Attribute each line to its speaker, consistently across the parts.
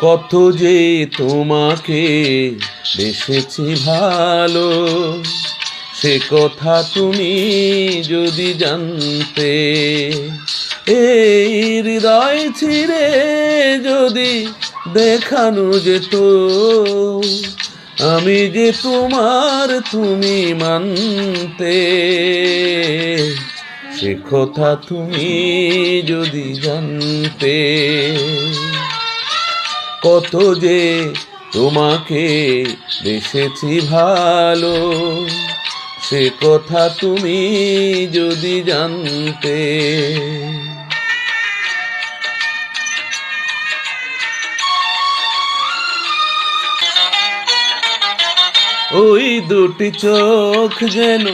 Speaker 1: কত যে তোমাকে বেসেছি ভালো, সে কথা তুমি যদি জানতে, এই হৃদয় ছিঁড়ে যদি দেখানো যেত, আমি যে তোমার তুমি মানতে, সে কথা তুমি যদি জানতে। কত যে তোমাকে বেসেছি ভালো, সে কথা তুমি যদি জানতে। ওই দুটি চোখ যেন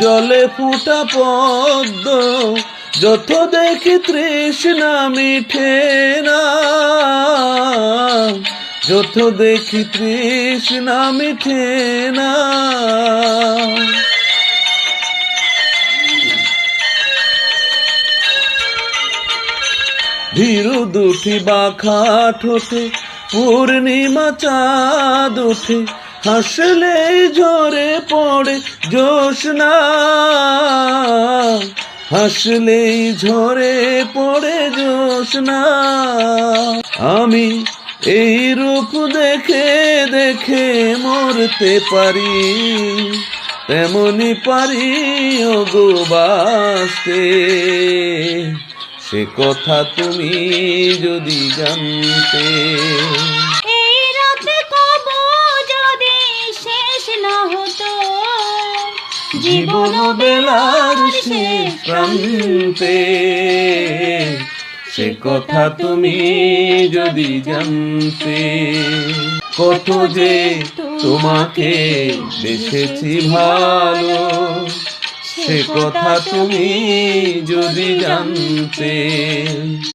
Speaker 1: জলে ফুটা পদ্ম, যত দেখি তৃষ্ণা মিঠে না। যত দেখি তৃষ্ণা মিঠে না। ধীরু দুটি বাখা ঠোঁটে, পূর্ণিমা চাঁদ ওঠে হাসলে ঝরে পড়ে জোসনা হাসলেই ঝরে পড়ে জোসনা আমি এই রূপ দেখে দেখে মরতে পারি। তেমনি পারি, ওগো বাসতে। সে কথা তুমি যদি জানতে। জীবন বেলার শেষ প্রান্তে। সে কথা তুমি যদি জানতে, কত যে তোমাকে দেখেছি ভালো, সে কথা তুমি যদি জানতে।